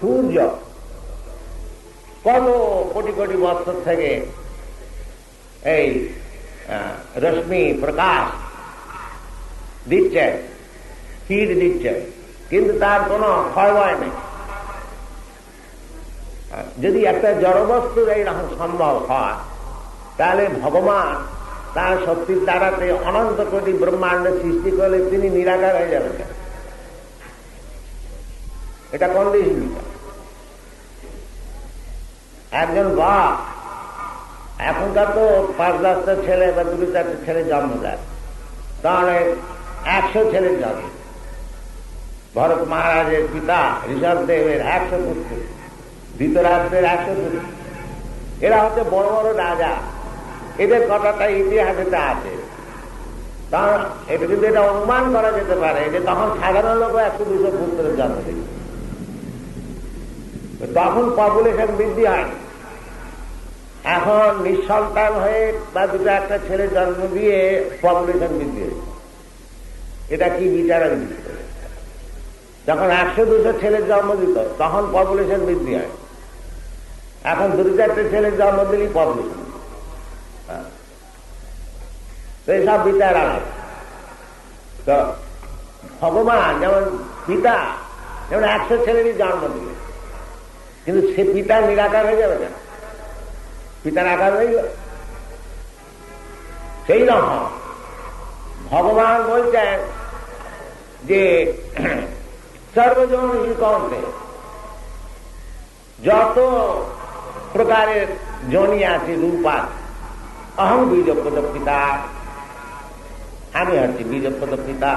সূর্য কত কোটি কোটি বছর থেকে এই রশ্মি প্রকাশ দিচ্ছে হিট দিচ্ছে, কিন্তু তার কোনো ক্ষয় নেই যদি একটা জড়বস্তুর এইরকম সম্ভব হয়, তাহলে ভগবান তার শক্তির দ্বারাতে অনন্ত কোটি ব্রহ্মাণ্ড সৃষ্টি করলে তিনি নিরাকার হয়ে যাবেন? এটা কন্ডিশন একজন বাপ এখনকার তো পাঁচ দশটা ছেলে বা দুটো চারটে ছেলে জন্ম দেয়। তাহলে একশো ছেলের জন্ম ভরত মহারাজের পিতা ঋষভ দেবের একশো পুত্র, ধৃতরাষ্ট্রের একশো পুত্র। এরা হচ্ছে বড় বড় রাজা। এদের কথাটা ইতিহাসেতে আছে। কারণ এটা কিন্তু এটা অনুমান করা যেতে পারে যে তখন সাধারণ লোক একশো দুশো পুত্রের জন্ম দিচ্ছে তখন পপুলেশন বৃদ্ধি হয় এখন নিঃসন্তান হয়ে বা দুটো একটা ছেলে জন্ম দিয়ে পপুলেশন বৃদ্ধি হয়েছে। এটা কি বিচারের বিষয় যখন একশো দুশো ছেলের জন্ম দিত, তখন পপুলেশন বৃদ্ধি হয়। এখন দুটো চারটে ছেলের জন্ম দিলেই পপুলেশন তো এইসব বিচার আলাদা তো ভগবান যেমন পিতা, যেমন একশো ছেলেরই জন্ম দিল কিন্তু সে পিতা নিরাকার হয়ে যাবে কেন? পিতার আকার হয়ে যাবে সেই রকম ভগবান বলছেন যে, সর্বজন কণ্ঠে যত প্রকারের জনি আছে, রূপ আছে অহম বীজপদ পিতা আমি হচ্ছি বীজপদ পিতা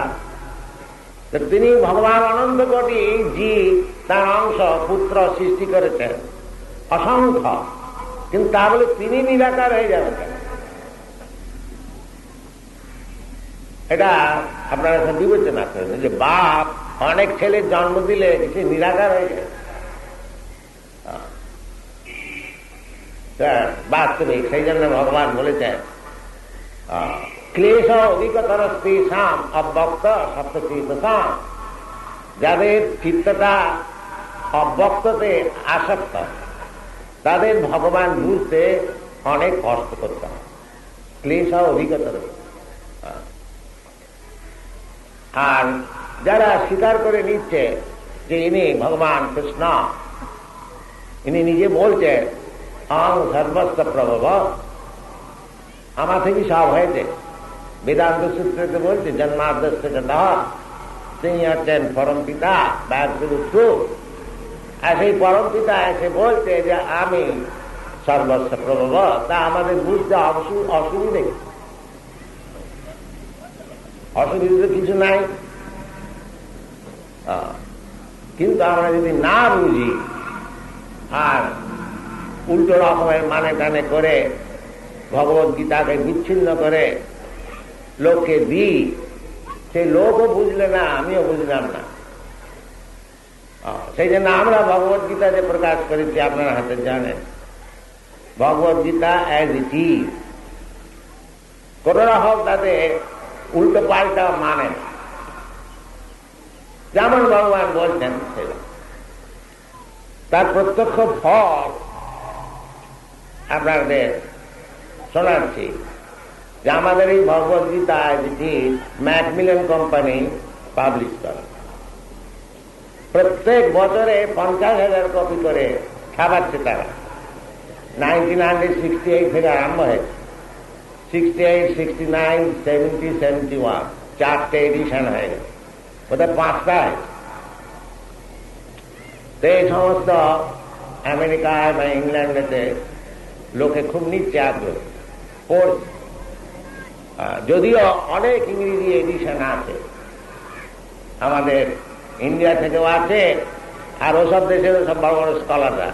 তিনি ভগবান অনন্ত কোটি জীব তার অংশ পুত্র সৃষ্টি করেছেন অসংখ্য। কিন্তু তা বলে তিনি নিরাকার হয়ে যাবেন এটা আপনারা এখন বিবেচনা করেন যে বাপ অনেক ছেলের জন্ম দিলে সে নিরাকার হয়ে যায় হ্যাঁ, বাস্তবিক সেই জন্য ভগবান বলেছেন ক্লেশ অধিকতর স্ত্রী সাম অব্যক্ত সপ্তচিত সাম যাদের চিত্তটা অব্যক্ততে আসক্ত। তাদের ভগবান বুঝতে অনেক কষ্ট করতে হয়। ক্লেশ অধিকতর আহ। আর যারা স্বীকার করে নিচ্ছে যে ইনি ভগবান কৃষ্ণ, ইনি নিজে বলছে আং সর্বস্ব প্রভব। আমার থেকে সব হয়েছে। বেদান্ত সূত্রতে বলছে জন্মাদর্শ তিনি হচ্ছেন পরম পিতা ব্যাসগুরু আর সেই পরম পিতা এসে বলছে যে আমি সর্বস্ব প্রভব, তা আমাদের বুঝতে অসু- অসুবিধে তো কিছু নাই। কিন্তু আমরা যদি না বুঝি আর উল্টো রকমের মানে টানে করে ভগবত গীতাকে বিচ্ছিন্ন করে লোককে দিই সেই লোকও বুঝলে না, আমিও বুঝলাম না। সেই জন্য আমরা ভগবত গীতা যে প্রকাশ করেছি, আপনার হাতে জানেন। Bhagavad Gita as it is কোন রকম তাতে উল্টো পাল্টা মানে। যেমন ভগবান বলছেন তার প্রত্যক্ষ ফল আপনাদের শোনাচ্ছি যে আমাদের এই ভগবদ্গীতা যেটি ম্যাকমিলেন কোম্পানি পাবলিশ করে প্রত্যেক বছরে পঞ্চাশ হাজার কপি করে ছাপাচ্ছে তারা। নাইনটিন হান্ড্রেড সিক্সটি এইট থেকে আরম্ভ হয়েছে। Sixty eight, sixty nine, seventy seventy one, চারটে এডিশন হয়ে গেছে। বোধহয় পাঁচটা হয়েছে। তো এই সমস্ত আমেরিকায় বা ইংল্যান্ডেতে লোকে খুব নিচ্ছে আগ্রহ পড়ছে যদিও অনেক ইংরেজি এডিশন আছে আমাদের ইন্ডিয়া থেকেও আছে, আর ওসব দেশেরও সব বড় বড় স্কলাররা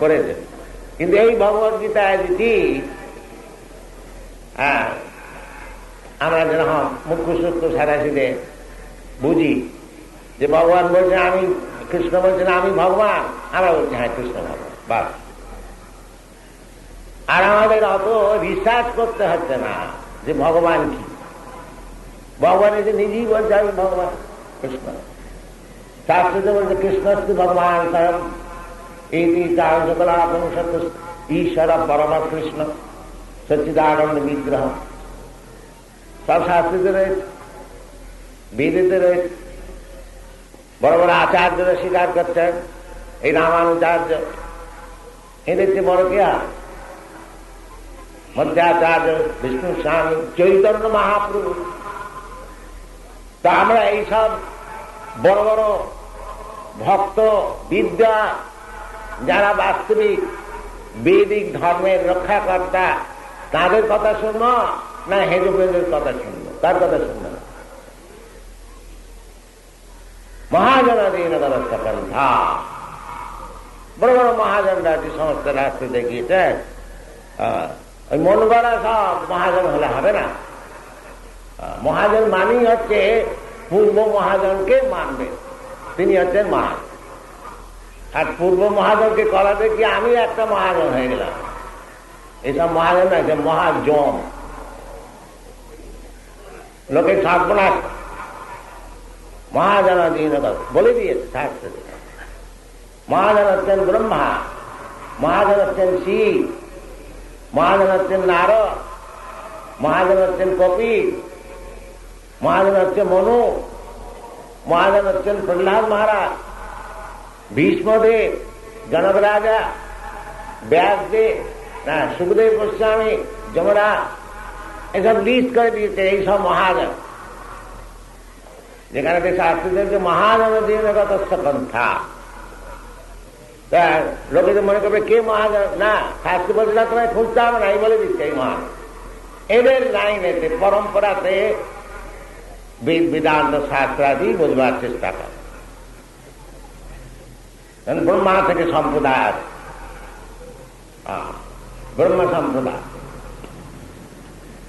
করেছে। কিন্তু এই ভগবদ্গীতা যেটি হ্যাঁ আমরা যেরকম মুখ্য সূক্ষ্ম সারাশিদে বুঝি যে ভগবান বলছে আমি কৃষ্ণ বলছেন, আমি ভগবান। আমরা বলছি হ্যাঁ কৃষ্ণ ভগবান, বাস। আর আমাদের অত রিসার্চ করতে হচ্ছে না যে ভগবান কি। ভগবান এসে নিজেই বলছে, আমি ভগবান, কৃষ্ণ। শাস্ত্রতে বলছে কৃষ্ণস্তু ভগবান স্বয়ং এই সকলাপনিষৎ ঈশ্বর পরম কৃষ্ণ সচ্চিদানন্দ বিগ্রহ সব শাস্ত্রীতে রয়েছে বেদেতে রয়েছে বড় বড় আচার্যরা স্বীকার করছেন এই রামানুচার্য এদের চেয়ে বড় কে আর মধ্যাচার্য বিষ্ণু স্বামী চৈতন্য মহাপ্রভু তা আমরা এইসব বড় বড় ভক্ত, বিদ্যা, যারা বাস্তবিক, বৈদিক ধর্মের রক্ষাকর্তা, তাদের কথা শুনব না হেজুবেদের কথা শুনব? তার কথা শুনব না? মহাজনাধীন পন্থা বড় বড় মহাজনরা যে সমস্ত রাস্তা দেখিয়েছেন ওই মন গড়া সব মহাজন হলে হবে না। মহাজন মানেই হচ্ছে পূর্ব মহাজনকে মানবে। তিনি হচ্ছেন মহাজন। আর পূর্ব মহাজনকে করাতে কি আমি একটা মহাজন হয়ে গেলাম। এসব মহাজন আছে মহাজন। লোকে সর্বনাশ মহাজনাধীন বলে দিয়েছে মহাজন হচ্ছেন ব্রহ্মা, মহাজন হচ্ছেন শিব, মহাজন হচ্ছেন নারদ, মহাজন হচ্ছেন কপি মহাজন হচ্ছে মনু। মহাজন হচ্ছেন প্রহ্লাদ মহারাজ, ভীষ্মদেব জনক রাজা ব্যাসদেব, না, সুখদেব গোস্বামী যমরা এসব লিস্ট করে দিয়েছে এইসব মহাজন যেখানে শাস্ত্রীদের যে মহাজন পন্থা। লোকে তো মনে করবে, কে মহাজন না, শাস্ত্রী বলছে না তোমায় খুঁজতে হবে না, এই বলে দিচ্ছে এই মহান এদের লাইনেতে, পরম্পরাতে বেদান্ত শাস্ত্রাদি বোঝবার চেষ্টা করে। ব্রহ্মা থেকে সম্প্রদায় আছে। ব্রহ্ম সম্প্রদায়।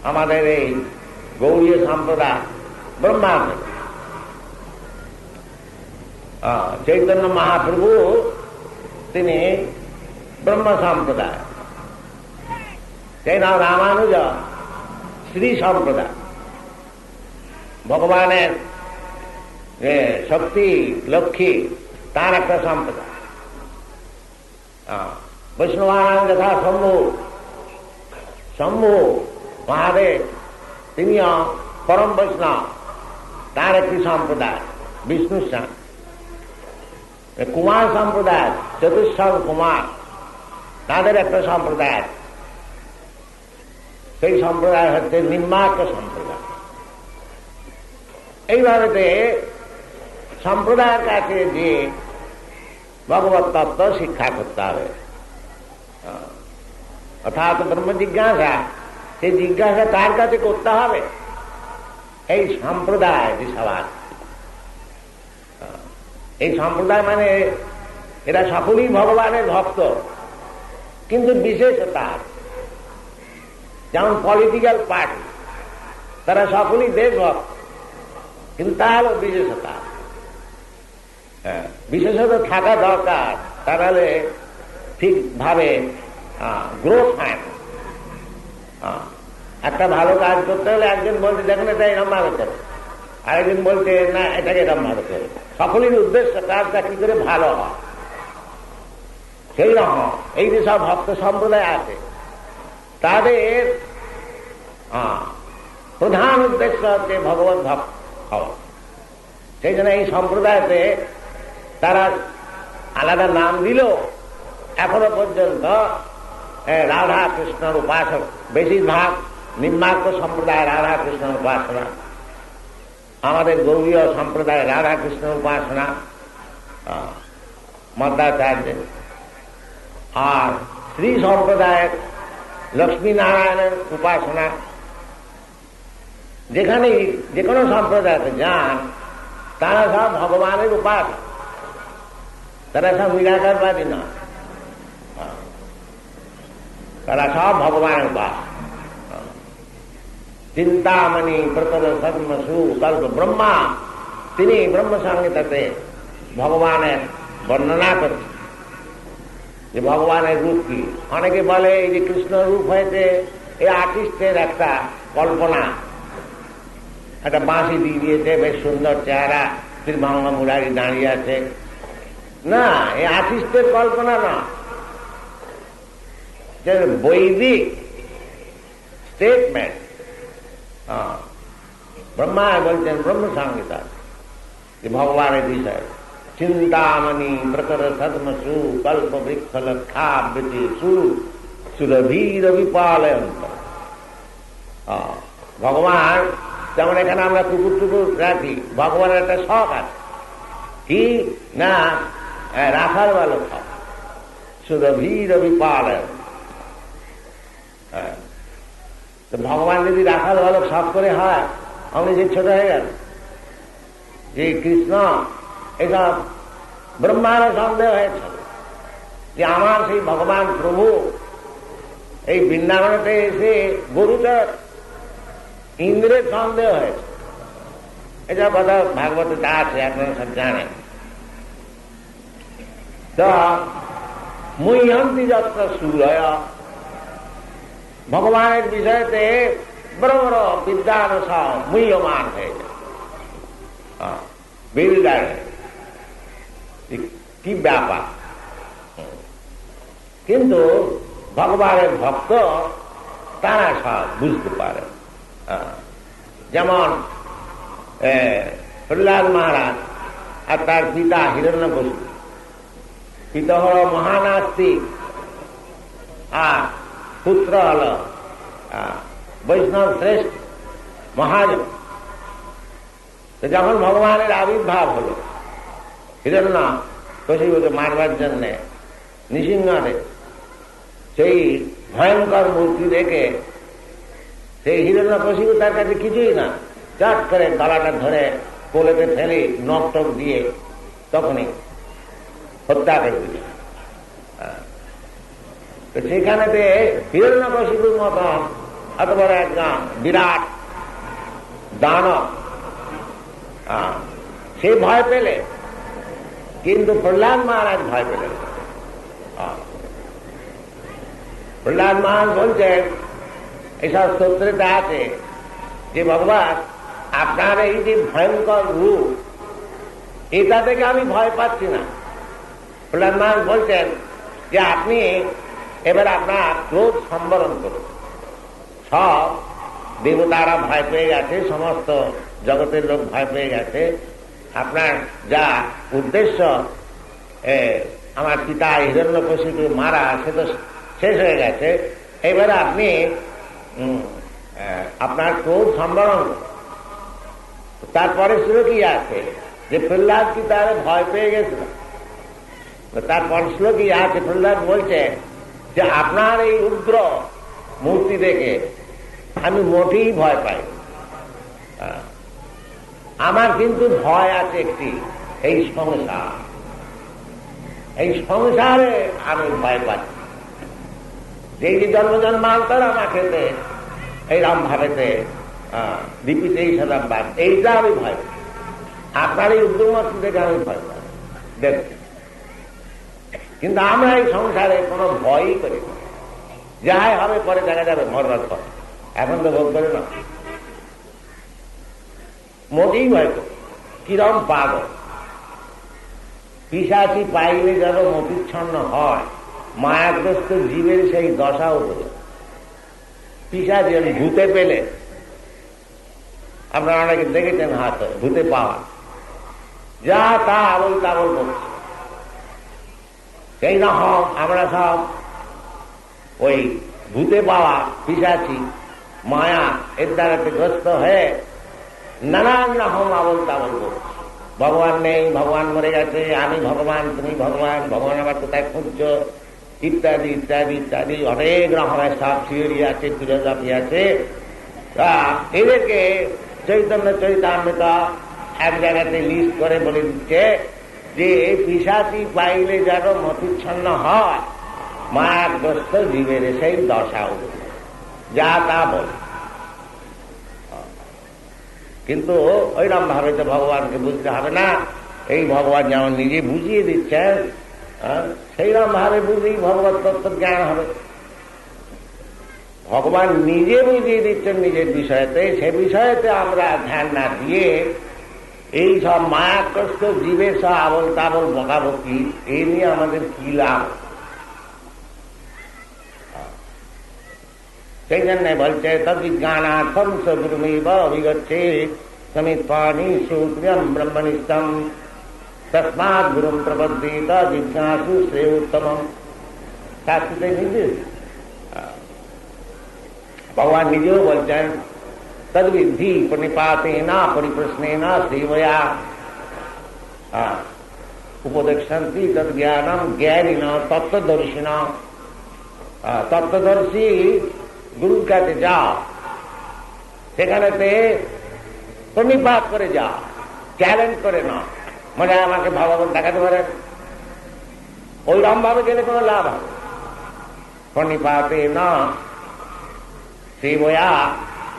আমাদের এই গৌরীয় সম্প্রদায় ব্রহ্মা থেকে চৈতন্য মহাপ্রভু তিনি ব্রহ্ম সম্প্রদায়। সেই নাম রামানুজ, শ্রী সম্প্রদায়। ভগবানের শক্তি, লক্ষ্মী, তার একটা সম্প্রদায়। বৈষ্ণবানাম যথা শম্ভু শম্ভু মহাদেব তিনিও পরম বৈষ্ণব, তার একটি সম্প্রদায়, বিষ্ণু কুমার সম্প্রদায় চতুর্থ কুমার, তাদের একটা সম্প্রদায়। সেই সম্প্রদায় হচ্ছে নিম্নার্ক সম্প্রদায়। এইভাবে সম্প্রদায়ের কাছে যে ভগবত তত্ত্ব শিক্ষা করতে হবে। অর্থাৎ ব্রহ্ম জিজ্ঞাসা সেই জিজ্ঞাসা তার কাছে করতে হবে? এই সম্প্রদায় যে সবার এই সম্প্রদায় মানে এরা সকলেই ভগবানের ভক্ত। কিন্তু বিশেষতা, যেমন পলিটিক্যাল পার্টি তারা সকলেই দেশভক্ত। কিন্তু তা হলো বিশেষতা। হ্যাঁ, বিশেষত থাকা দরকার। তাহলে ঠিকভাবে গ্রোথ হয় না। একটা ভালো কাজ করতে হলে একজন বলছে দেখুন এটা এরম ভাবে করে। আরেকজন বলছে না এটাকে এরম ভাবে করে। সকলের উদ্দেশ্য কাজটা কি করে ভালো হয়? সেই রকম। এই যে সব ভক্ত সম্প্রদায় আছে তাদের প্রধান উদ্দেশ্য হচ্ছে ভগবত ভক্ত। হওয়া সেই জন্য এই সম্প্রদায়তে তারা আলাদা নাম দিল এখনও পর্যন্ত রাধা কৃষ্ণর উপাসক, বেশিরভাগ নিম্নার্ক সম্প্রদায় রাধা কৃষ্ণের উপাসনা। আমাদের গৌরীয় সম্প্রদায় রাধা কৃষ্ণের উপাসনা মদ্রাচার্য আর শ্রী সম্প্রদায়ের লক্ষ্মীনারায়ণের উপাসনা যেখানে যে কোনো সম্প্রদায়তে যান, তারা সব ভগবানের উপাসনা তারা সব নিরাকারবাদী না তারা সব ভগবানের উপাস চিন্তামণি প্রতর সর্ম সুকল্প ব্রহ্মা, তিনি ব্রহ্মসংহিতাতে ভগবানের বর্ণনা করছেন। যে ভগবানের রূপ কি? অনেকে বলে এই যে কৃষ্ণ রূপ হয়েছে, এই আর্টিস্টের একটা কল্পনা। একটা বাঁশি দিয়ে দিয়েছে বেশ সুন্দর চেহারা শ্রীভঙ্গ মুরারি দাঁড়িয়ে আছে না এই আর্টিস্টের কল্পনা না যে বৈদিক স্টেটমেন্ট ব্রহ্মা বলছেন ব্রহ্ম সংহিতা যে ভগবানের বিষয় চিন্তামণি প্রকর সদমসু কল্প বৃক্ষ লক্ষাবৃতি সু সুরভীর বিপালয়ন্ত ভগবান যেমন এখানে আমরা কুকুর টুকুর রাখি, ভগবানের একটা শখ আছে। কি? না রাখার ভালো শখ। সুরভীর বিপালয়ন ভগবান যদি রাখার ভালো শখ করে হয় আপনি যে ছোট হয়ে গেল যে কৃষ্ণ এসব ব্রহ্মার সন্দেহ হয়েছে যে আমার সেই ভগবান প্রভু, এই বৃন্দাবনতে এসে গরুচর ইন্দ্রের সন্দেহ হয়েছে এটা কথা ভাগবত যা আছে আপনারা সব জানেন তো মুহন্তি যত্র সুরয় ভগবানের বিষয়তে বড় বড় বিদ্যান সব মুহ্যমান হয়ে যায়। কি ব্যাপার? কিন্তু ভগবানের ভক্ত তারা সব বুঝতে পারে। যেমন প্রহ্লাদ মহারাজ আর তার পিতা হিরণ্য বসু পিতা হল মহানাস্তিক আর পুত্র হল বৈষ্ণব শ্রেষ্ঠ মহাজন। যখন ভগবানের আবির্ভাব হল, হিরণ্য কশিবকে মারবার জন্য নৃসিংহরে সেই ভয়ঙ্কর মূর্তি দেখে সেই হিরণ্য কশিবু তার কাছে কিছুই না। চাট করে গলাটা ধরে কোলেতে ফেলে নখ টক দিয়ে তখনই হত্যা করে দিল। সেখানেতে হিরণ্য কশিবুর মতন এত বড় একজন বিরাট দানব। সে ভয় পেলে, কিন্তু প্রহ্লাদ মহারাজ ভয় পেলেন। প্রহ্লাদ মহারাজ বলছেন এসব স্তোত্রেতে আছে যে ভগবান, আপনার এই যে ভয়ঙ্কর রূপ, এটা থেকে আমি ভয় পাচ্ছি না। প্রহ্লাদ বলছেন যে আপনি এবার আপনার ক্রোধ সম্বরণ করুন। সব দেবতারা ভয় পেয়ে গেছে, সমস্ত জগতের লোক ভয় পেয়ে গেছে। আপনার যা উদ্দেশ্য আমার পিতা হিরণ্য কশিকে মারা, সে তো শেষ হয়ে গেছে। এবারে আপনি আপনার ক্রোধ সম্বরণ। তারপরে ছিল কি আছে? যে প্রহ্লাদ কি তার ভয় পেয়ে গেছিল? তারপর কি আছে? প্রহ্লাদ বলছে যে আপনার এই উগ্র মূর্তি দেখে আমি মোটেই ভয় পাই। আমার কিন্তু ভয় আছে একটি, এই সংসার। এই সংসারে আমি ভয় পাচ্ছি। যেই যে জন্ম জন্মান্তর আমাকে এইরকম ভাবেতে দীপিতে এই বাদ, এইটা আমি ভয় পাই। আপনার এই উদ্যমত্ব দেখে আমি ভয় পাই। দেখ, কিন্তু আমরা এই সংসারে কোনো ভয়ই করি যাই হবে, পরে দেখা যাবে, মরবার পর। এখন তো ভোগ করে না মোটেই ভয় করি কিরম পাগল। পিসাচি পাইলে যেন মতিচ্ছন্ন হয়। মায়াগ্রস্ত জীবের সেই দশা উপরে। পিসাচি ভূতে পেলে, আপনারা অনেকে দেখেছেন হাত, ভূতে পাওয়া। যা তা আবল তাবল করছে। সেই রকম আমরা সব ওই ভূতে পাওয়া পিসাচি, মায়া এর দ্বারাতে গ্রস্ত হয়ে নানান রকম আবল তাবল করছে। ভগবান নেই, ভগবান মরে গেছে, আমি ভগবান, তুমি ভগবান ভগবান আমার কোথায় খুঁজছ? ইত্যাদি ইত্যাদি ইত্যাদি। অনেক রকমের সব থিওরি আছে ফিলোসফি আছে তা এদেরকে চৈতন্য চৈতামৃত এক জায়গাতে লিস্ট করে বলে দিচ্ছে যে পিসাচি পাইলে যেন মতিচ্ছন্ন হয়। মায়াগ্রস্ত জীবের সেই দশা যা তা বলে। কিন্তু ওইরকম ভাবে তো ভগবানকে বুঝতে হবে না। এই ভগবান যেমন নিজে বুঝিয়ে দিচ্ছেন সেইরকম ভাবে বুঝেই ভগবত তত্ত্ব জ্ঞান হবে ভগবান নিজে বুঝিয়ে দিচ্ছেন নিজের বিষয়তে সে বিষয়তে আমরা ধ্যান না দিয়ে এই সব মায়াগ্রস্ত জীবের সব আবল তাবল বকাবকি এ নিয়ে আমাদের কি লাভ সেই জন্য বলছে তদ্বিজ্ঞানার্থম সগুরুমেব অভিগচ্ছে সমিত্বানি সূত্রম ব্রহ্মনিষ্ঠম তসমাৎ গুরুম প্রবদ্ধেত জিজ্ঞাসু শ্রেয় উত্তম শাস্ত্রতে নির্দেশ ভগবান নিজেও বলছেন তদ্বিধি প্রণিপাতে না পরিপ্রশ্নে না শ্রীময়া উপদেশান্তি তদ জ্ঞানম জ্ঞানীন তত্ত্বদর্শিন তত্ত্বদর্শী গুরুর কাছে যাও সেখানেতে প্রণিপাত করে যাও চ্যালেঞ্জ করে না মানে আমাকে ভগবান দেখাতে পারেন। ওইরকম ভাবে গেলে কোনো লাভ হবে না। শিবয়া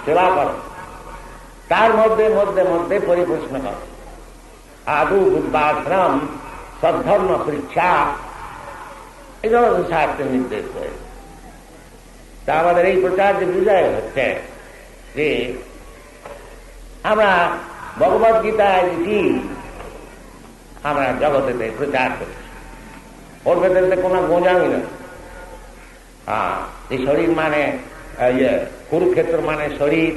সেবা করো। তার মধ্যে মধ্যে মধ্যে পরিপ্রশ্ন করো আদু বুদ্ধাশ্রম, সদ্ধর্ম পরীক্ষা এই ধরনের শাস্ত্রের নির্দেশ রয়েছে তা আমাদের এই প্রচার যে বিজয় হচ্ছে যে আমরা ভগবত গীতায় কি আমরা জগতেতে প্রচার করছি ওর ভেতরে কোনো গোঁজামি না। হ্যাঁ এই শরীর মানে ইয়ে কুরুক্ষেত্র মানে শরীর,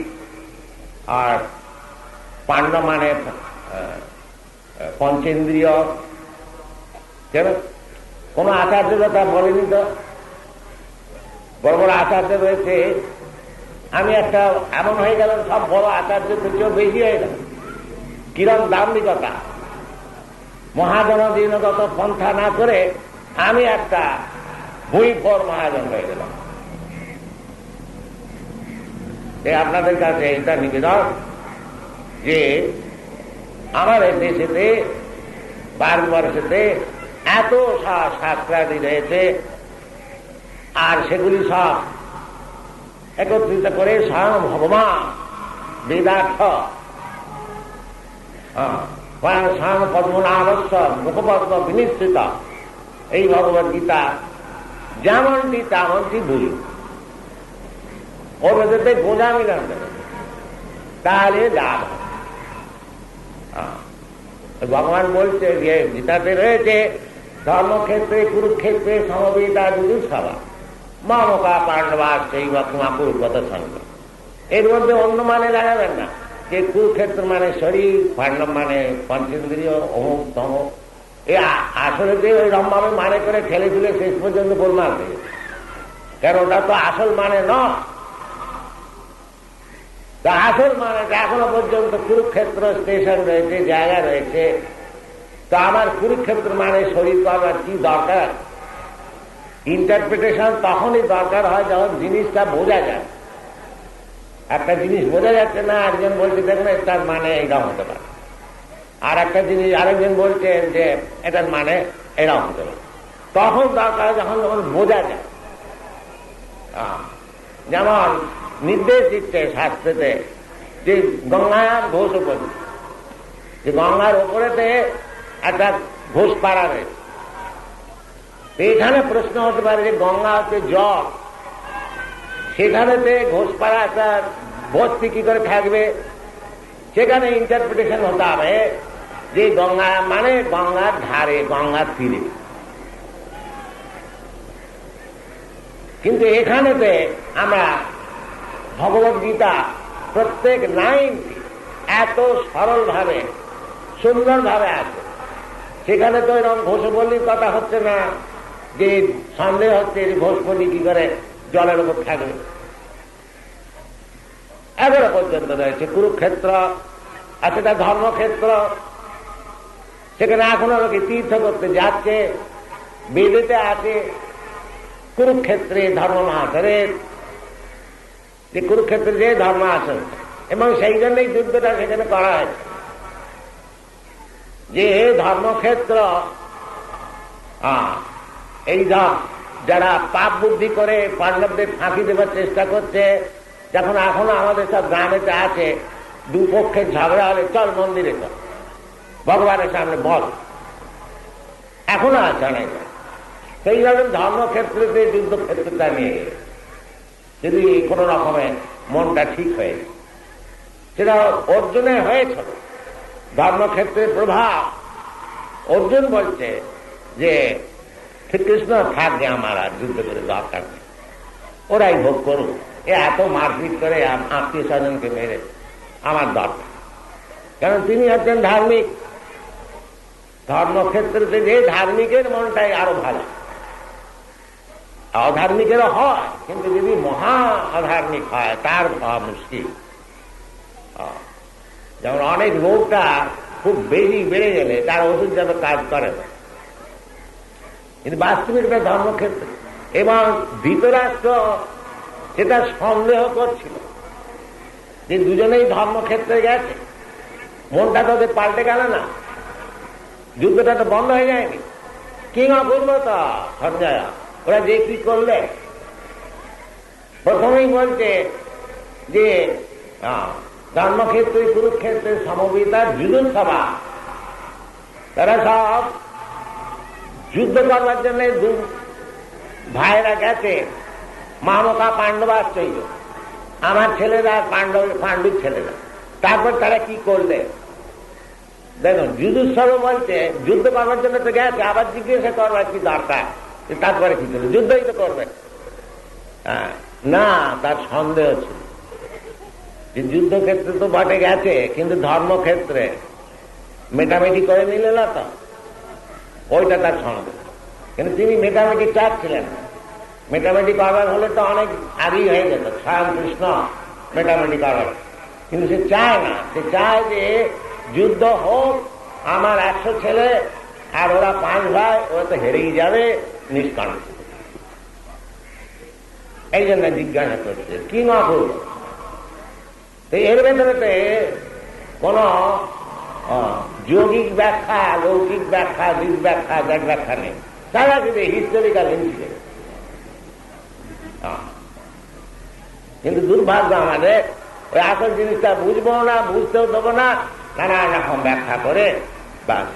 আর পাণ্ড মানে পঞ্চেন্দ্রিয়। কেন? কোন আচার্যতা বলেনি তো? বড় বড় আচার্য রয়েছে। আমি একটা, এমন হয়ে গেলাম সব বড় আচার্য থেকেও বেশি হয়ে গেল। কিরম দাম্ভিকতা। মহাজনদিনগত পন্থা না করে আমি একটা ভুই ফর মহাজন হয়ে গেলাম। আপনাদের কাছে এটা নিবেদন যে আমাদের দেশেতে, ভারতবর্ষেতে এত শাস্ত্রাদি রয়েছে, আর সেগুলি সব একত্রিত করে স্বয়ং ভগবান বেদার্থ। মুখপদ্ম বিনিশ্চিত এই ভগবত গীতা যেমনটি তেমনটি বলি ওর ভেতরে গোঁজা মিলান দেবে তাহলে লাভ ভগবান বলছে যে গীতাতে রয়েছে ধর্মক্ষেত্রে কুরুক্ষেত্রে সমবেতা দুদুসভা মামকা পাণ্ডবা সেই বা কুমাকুরগত সঙ্গ এর মধ্যে অন্য মানে লাগাবেন না যে কুরুক্ষেত্র মানে শরীর, পাণ্ডব মানে পঞ্চেন্দ্রীয়, অমুক, তমুক। এ আসলে যে ওই রমভাবে মানে করে ঠেলে তুলে শেষ পর্যন্ত গোলমাল কারণ ওটা তো আসল মানে নয়। আসল মানে এখনও পর্যন্ত কুরুক্ষেত্র স্টেশন রয়েছে, জায়গা রয়েছে। তো আমার কুরুক্ষেত্র মানে শরীর করবার কি দরকার? ইন্টারপ্রিটেশন তখনই দরকার হয় যখন জিনিসটা বোঝা যায়। একটা জিনিস বোঝা যাচ্ছে না একজন বলছে দেখুন এটার মানে এরকম হতে পারে। আর একটা জিনিস, আরেকজন বলছে যে, এটার মানে এরকম হতে পারে। তখন দরকার যখন যখন বোঝা যায়। যেমন নির্দেশ দিচ্ছে শাস্ত্রেতে যে গঙ্গার ঘোষ উপরে যে গঙ্গার ওপরেতে একটা ঘোষ পাড়া রয়েছে। এখানে প্রশ্ন হতে পারে যে গঙ্গা হচ্ছে জল। সেখানেতে ঘোষপাড়া একটা বস্তি কি করে থাকবে? সেখানে ইন্টারপ্রিটেশন হতে হবে যে গঙ্গা মানে গঙ্গার ধারে গঙ্গার তীরে। কিন্তু এখানেতে আমরা ভগবত গীতা প্রত্যেক লাইনটি এত সরলভাবে, সুন্দরভাবে আছে। সেখানে তো এরকম ঘোষবলির কথা হচ্ছে না, যে সন্দেহ হচ্ছে ঘোষবলি কি করে জলের উপর থাকবে। এগারো পর্যন্ত রয়েছে। কুরুক্ষেত্র আর সেটা ধর্মক্ষেত্র। সেখানে এখনও লোকে তীর্থ করতে যাচ্ছে, বেদেতে আছে। কুরুক্ষেত্রে ধর্ম মহাসরের যে কুরুক্ষেত্রে যে ধর্ম আসন এবং সেই জন্যই যুদ্ধটা সেখানে করা হয়েছে। যে ধর্মক্ষেত্র এই যারা পাপ বুদ্ধি করে পাণ্ডবদের ফাঁকি দেবার চেষ্টা করছে যখন এখনও আমাদের সব গ্রামেতে আছে দুপক্ষের ঝগড়া হলে চল মন্দিরে চল। ভগবানের সামনে বল। এখনও আছে অনেক। সেই ধরনের ধর্মক্ষেত্রতে যুদ্ধক্ষেত্রটা নিয়ে যদি কোনো রকমের মনটা ঠিক হয়ে সেটা অর্জনে হয়েছিল ধর্মক্ষেত্রের প্রভাব। অর্জুন বলছে যে, শ্রীকৃষ্ণ থাকবে আমার আর যুদ্ধ করে দরকার নেই। ওরাই ভোগ করুক। এত মারপিট করে আত্মীয় স্বজনকে মেরে, আমার দরকার। কারণ তিনি হচ্ছেন ধার্মিক। ধর্মক্ষেত্রে যে ধার্মিকের মনটাই আরও ভালো। অধার্মিকেরও হয়, কিন্তু যদি মহা অধার্মিক হয়, তার মুশকিল। যেমন অনেক রোগটা খুব বেশি বেড়ে গেলে তার ওষুধ যাতে কাজ করে না। কিন্তু বাস্তবিক এটা ধর্মক্ষেত্রে। এবং ধৃতরাষ্ট্র সেটা সন্দেহ করছিল। যে দুজনেই ধর্মক্ষেত্রে গেছে। মনটা তোদের পাল্টে গেল না। যুদ্ধটা তো বন্ধ হয়ে যায়নি। কি না করল তা সঞ্জয়, ওরা যে কি করলে? প্রথমেই বলছে যে ধর্মক্ষেত্রে, কুরুক্ষেত্রে সমবেতার যুদুন সভা। তারা সব যুদ্ধ করবার জন্য ভাইরা গেছে। মামকা পাণ্ডবাশ্চর্য আমার ছেলেরা পাণ্ডব পাণ্ডুর ছেলেরা। তারপর তারা কি করলে? দেখুন, যুদ্ধোৎসব বলছে যুদ্ধ করবার জন্য তো গেছে, আবার জিজ্ঞাসা করবার কি দরকার? তারপরে কি করবে যুদ্ধই তো করবে। হ্যাঁ না, তার সন্দেহ ছিল। যে যুদ্ধক্ষেত্রে তো বটে গেছে, কিন্তু ধর্মক্ষেত্রে মেটামেটি করে নিলে না তো? ওইটা তার সন্দেহ। কিন্তু তিনি মেটামেটি চাচ্ছিলেন মেটামেটি করবার হলে তো অনেক আগেই হয়ে যেত। স্বয়ং কৃষ্ণ মেটামেটি করবার কিন্তু সে চায় না। সে চায় যে যুদ্ধ হোক, আমার একশো ছেলে আর ওরা পাঁচ ভাই, ওরা তো হেরেই যাবে নিষ্কান্ত এই জন্য জিজ্ঞাসা করছে, কি না করব তো এর ভেতরেতে কোন যৌগিক ব্যাখ্যা, লৌকিক ব্যাখ্যা, দিক ব্যাখ্যা দেখ ব্যাখ্যা নেই। তারা কিন্তু হিস্টোরিক্যাল ইনসিডেন্ট কিন্তু দুর্ভাগ্য আমাদের। ওই আসল জিনিসটা বুঝব না, বুঝতেও দেবো না নানান রকম ব্যাখ্যা করে বাস।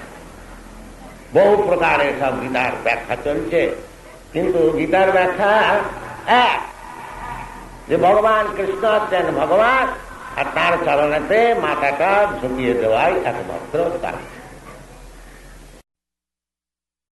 বহু প্রকারের সব গীতার ব্যাখ্যা চলছে। কিন্তু গীতার ব্যাখ্যা যে ভগবান কৃষ্ণ হচ্ছেন ভগবান, আর তার চরণেতে মাথাটা ঝুঁকিয়ে দেওয়াই একমাত্র কাজ।